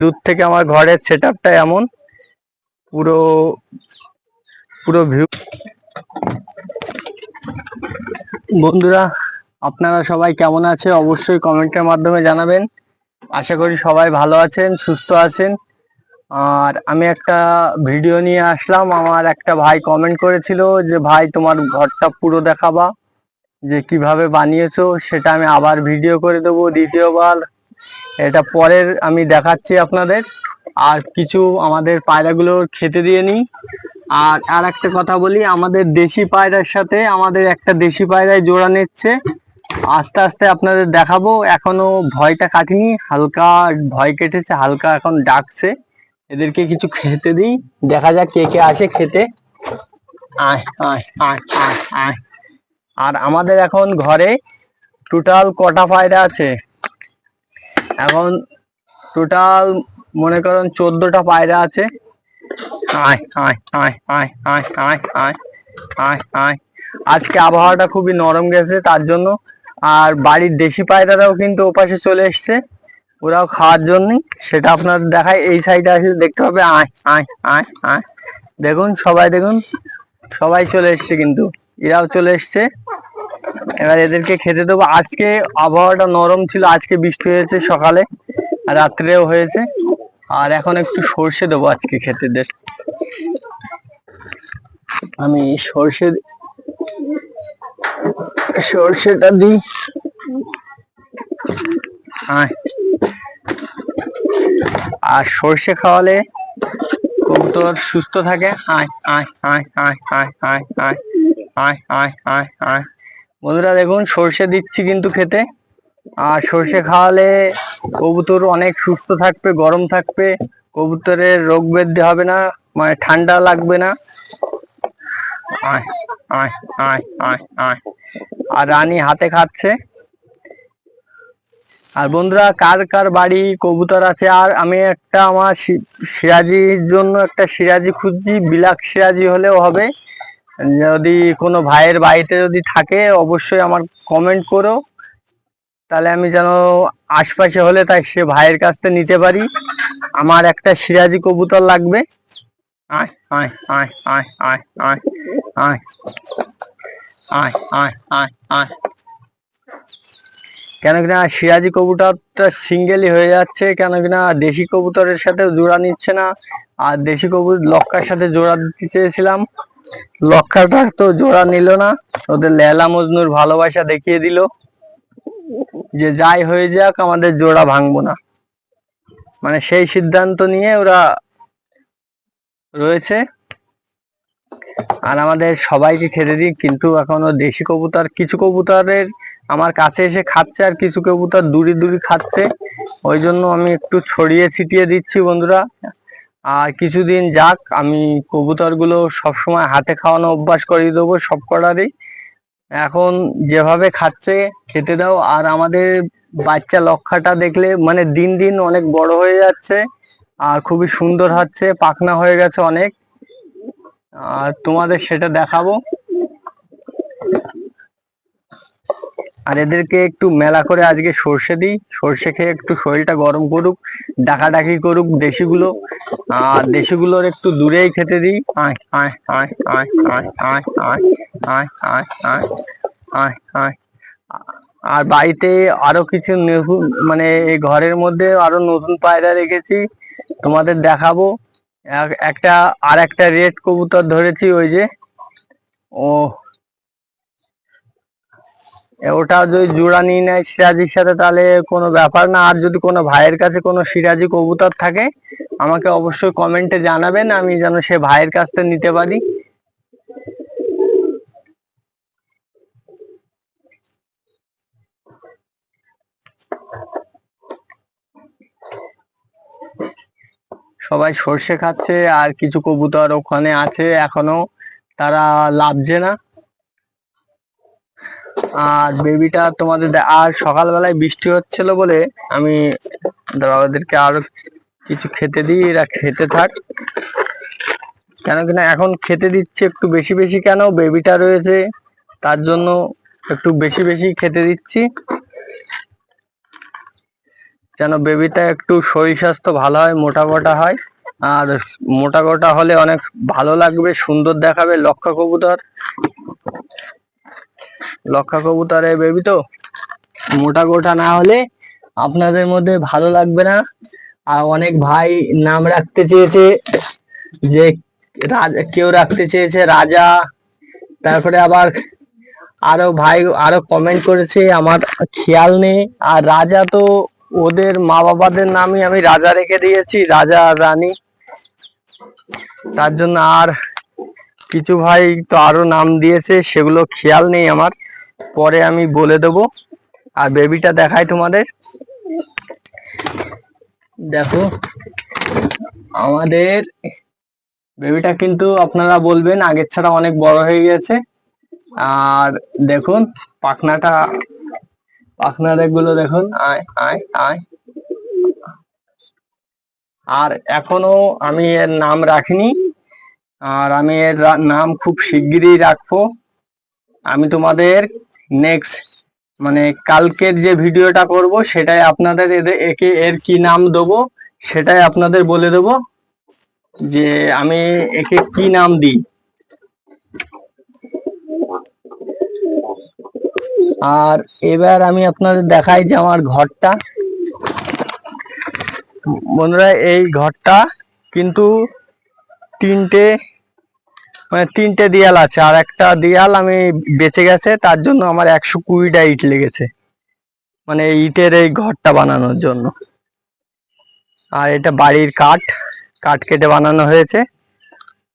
দূর থেকে আমার ঘরের সেট এমন। পুরো পুরো ভিউ বন্ধুরা, আপনারা সবাই কেমন আছে অবশ্যই কমেন্টের মাধ্যমে জানাবেন। আশা করি সবাই ভালো আছেন, সুস্থ আছেন। আর আমি একটা ভিডিও নিয়ে আসলাম। আমার একটা ভাই কমেন্ট করেছিল যে, ভাই, তোমার ঘরটা পুরো দেখাবা। যে, কীভাবে বানিয়েছো, সেটা আমি আবার ভিডিও করে দেবো দ্বিতীয়বার। এটা পরের আমি দেখাচ্ছি আপনাদের। আর কিছু আমাদের পায়রাগুলো খেতে দিয়ে নিই। আর আর একটা কথা বলি, আমাদের দেশি পায়রার সাথে আমাদের একটা দেশি পায়রায় জোড়া নিচ্ছে। আস্তে আস্তে আপনাদের দেখাবো, এখনও ভয়টা কাটেনি, হালকা ভয় কেটেছে, হালকা এখন ডাকছে। এদেরকে কিছু খেতে দিই, দেখা যাক কে কে আসে খেতে। আয় আয় আয় আর আমাদের এখন ঘরে টোটাল কটা পায়রা আছে? এখন টোটাল মনে করেন চোদ্দটা পায়রা আছে। আয় আয় আয় আয় আয় আয় আয় আয় আয়। আজকে আবহাওয়াটা খুবই নরম গেছে তার জন্য। আর বাড়ির দেশি পায়রারাও কিন্তু ওপাশে চলে এসছে। ওরাও খাওয়ার জন্যই। সেটা আপনার দেখায় এই সাইডে আসলে দেখতে হবে। আয় আয় আয় আয়। দেখুন, সবাই দেখুন। সবাই চলে এসছে কিন্তু। এরাও চলে এসছে। এবার এদেরকে খেতে দেবো আজকে আবহাওয়াটা নরম ছিল আজকে বৃষ্টি হয়েছে সকালে রাত্রেও হয়েছে আর এখন একটু সর্ষে দেবো আজকে খেতেদের আমি সর্ষে সর্ষেটা দিই আর সর্ষে খাওয়ালে কবুতর সুস্থ থাকে আয় আয় আয় আয় আয় আয় আয় আয় আয় আয় আয় বন্ধুরা দেখুন, সর্ষে দিচ্ছি কিন্তু খেতে। আর সর্ষে খাওয়ালে কবুতর অনেক সুস্থ থাকবে, গরম থাকবে। কবুতরের রোগ ব্যাধি হবে না মানে ঠান্ডা লাগবে না। আয় আয় আয় আয় আয়। আর রানী হাতে খাচ্ছে। আর বন্ধুরা, কার কার বাড়ি কবুতর আছে? আর আমি একটা আমার সিরাজির জন্য একটা সিরাজি খুঁজছি, বিলাক সিরাজি হলেও হবে। যদি কোনো ভাইয়ের বাড়িতে যদি থাকে অবশ্যই আমার কমেন্ট করো তাহলে আমি যেন আশপাশে হলে তাই সে ভাইয়ের কাছ থেকে নিতে পারি আমার একটা সিরাজি কবুতর লাগবে আয় আয় আয় আয় আয় আয় আয় আয় আয় আয় আয় কেন কিনা সিরাজি কবুতরটা সিঙ্গেলই হয়ে যাচ্ছে কেন কিনা দেশি কবুতরের সাথে জোড়া নিচ্ছে না আর দেশি কবুতর লক্কার সাথে জোড়া দিতে চেয়েছিলাম লক্কাটা তো জোড়া নিল না, ওদের লেলা মজনুর ভালোবাসা দেখিয়ে দিল। যে যাই হয়ে যাক, আমাদের জোড়া ভাঙবো না। মানে সেই সিদ্ধান্ত নিয়ে ওরা রয়েছে। আর আমাদের সবাইকে খেতে দিই কিন্তু এখনও দেশি কবুতর, কিছু কবুতরের আমার কাছে এসে খাচ্ছে আর কিছু কবুতর দূরে দূরে খাচ্ছে। ওই জন্য আমি একটু ছড়িয়ে ছিটিয়ে দিচ্ছি বন্ধুরা। আর কিছুদিন যাক, আমি কবুতরগুলো সবসময় হাতে খাওয়ানো অভ্যাস করিয়ে দেবো সব কটারই। এখন যেভাবে খাচ্ছে, খেতে দাও। আর আমাদের বাচ্চা লক্ষাটা দেখলে মানে দিন দিন অনেক বড় হয়ে যাচ্ছে, আর খুবই সুন্দর হচ্ছে, পাখনা হয়ে গেছে অনেক। আর তোমাদের সেটা দেখাবো। আর এদেরকে একটু মেলা করে আজকে সর্ষে দিই সর্ষে খেয়ে একটু শরীরটা গরম করুক ডাকাডাকি করুক দেশিগুলো আর দেশিগুলোর একটু দূরেই খেতে দিই আয় আয় আয় আয় আয় আয় আয় আয় আয় আয় আয় আয় আর বাড়িতে আরও কিছু মানে এই ঘরের মধ্যে আরও নতুন পায়রা রেখেছি তোমাদের দেখাবো এক- একটা আর একটা রেড কবুতর ধরেছি ওই যে ও ওটা যদি জোড়া নিয়ে নেয় সিরাজির সাথে, তাহলে কোনো ব্যাপার না। আর যদি কোনো ভাইয়ের কাছে কোনো সিরাজি কবুতর থাকে, আমাকে অবশ্যই কমেন্টে জানাবেন, আমি যেন সে ভাইয়ের কাছ থেকে নিতে পারি। সবাই সর্ষে খাচ্ছে, আর কিছু কবুতর ওখানে আছে এখনও, তারা লাভছে না। আর বেবিটা তোমাদের আর সকালবেলায় বৃষ্টি হচ্ছিল বলে আমি দাঁড়াও, ওদেরকে আরও কিছু খেতে দিই এরা খেতে থাক। কেন কিনা এখন খেতে দিচ্ছে একটু বেশি বেশি কেন? বেবিটা রয়েছে তার জন্য একটু বেশি বেশি খেতে দিচ্ছি। যেন বেবিটা একটু শরীর স্বাস্থ্য ভালো হয় মোটা মোটা হয়। আর মোটা গোটা হলে অনেক ভালো লাগবে সুন্দর দেখাবে লক্ষা কবুতর। লক্ষা কবুতরের বেবি তো? মোটা গোটা না হলে আপনাদের মধ্যে ভালো লাগবে না। আর অনেক ভাই নাম রাখতে চেয়েছে যে রাজা, কেউ রাখতে চেয়েছে রাজা। তারপরে আবার আরও ভাই আরও কমেন্ট করেছে, আমার খেয়াল নেই। আর রাজা তো ওদের মা বাবাদের নামই আমি রাজা রেখে দিয়েছি, রাজা, রানী। তার জন্য আর কিছু ভাই তো আরও নাম দিয়েছে, সেগুলো খেয়াল নেই আমার। পরে আমি বলে দেবো। আর বেবিটা দেখাই তোমাদের। দেখো, আমাদের বেবিটা কিন্তু আপনারা বলবেন, আগের ছাড়া অনেক বড় হয়ে গেছে। আর দেখুন, পাখনাটা পাখনারগুলো দেখুন। আয় আয় আয়। আর এখনও আমি এর নাম রাখিনি। আর আমি এর নাম খুব শিগগিরই রাখব। আমি তোমাদের নেক্সট মানে কালকের যে ভিডিওটা করব, সেটাই আপনাদের এদের একে, এর কি নাম দেবো, সেটাই আপনাদের বলে দেবো যে আমি একে কি নাম দিই। আর এবার আমি আপনাদের দেখাই যে আমার ঘরটা। বন্ধুরা, এই ঘরটা কিন্তু তিনটে মানে তিনটে দেয়াল আছে। আর একটা দেয়াল আমি বেঁচে গেছে, তার জন্য আমার একশো কুড়িটা ইট লেগেছে। মানে ইটের এই ঘরটা বানানোর জন্য। আর এটা বাড়ির কাঠ কাঠ কেটে বানানো হয়েছে।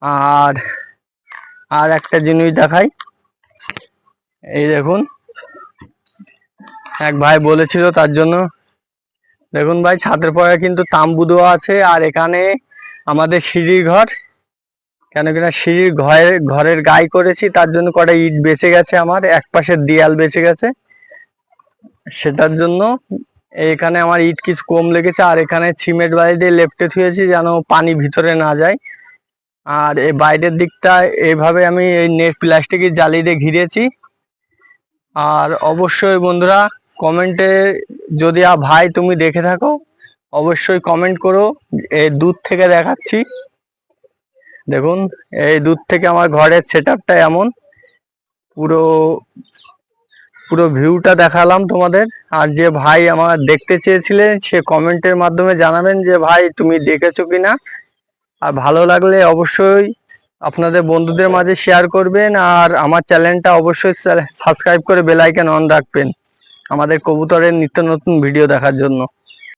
আর আর একটা জিনিস দেখাই। এই দেখুন, এক ভাই বলেছিল তার জন্য, দেখুন ভাই, ছাদের পরে কিন্তু তাম্বু দেওয়া আছে, আর এখানে আমাদের সিঁড়ির ঘর কেন কিনা সিঁড়ির ঘরের ঘরের গায়ে করেছি, তার জন্য কটা ইট বেঁচে গেছে আমার, এক পাশের দেয়াল বেঁচে গেছে। সেটার জন্য এখানে আমার ইট কিছু কম লেগেছে, আর এখানে সিমেন্ট বালি দিয়ে লেপটে থুয়েছি যেন পানি ভিতরে না যায়। আর এই বাইরের দিকটা এইভাবে আমি এই নেট প্লাস্টিকের জালি দিয়ে ঘিরেছি। আর অবশ্যই বন্ধুরা, কমেন্টে যদি ভাই তুমি দেখে থাকো, অবশ্যই কমেন্ট করো দূর থেকে দেখাচ্ছি। দেখুন, এই দূর থেকে আমার ঘরের সেট এমন। পুরো পুরো ভিউটা দেখালাম তোমাদের। আর যে ভাই আমার দেখতে চেয়েছিলেন সে কমেন্টের মাধ্যমে জানাবেন যে, ভাই, তুমি দেখেছ কি না আর ভালো লাগলে অবশ্যই আপনাদের বন্ধুদের মাঝে শেয়ার করবেন। আর আমার চ্যানেলটা অবশ্যই সাবস্ক্রাইব করে বেল আইকন অন রাখবেন। আমাদের কবুতরের নিত্য নতুন ভিডিও দেখার জন্য।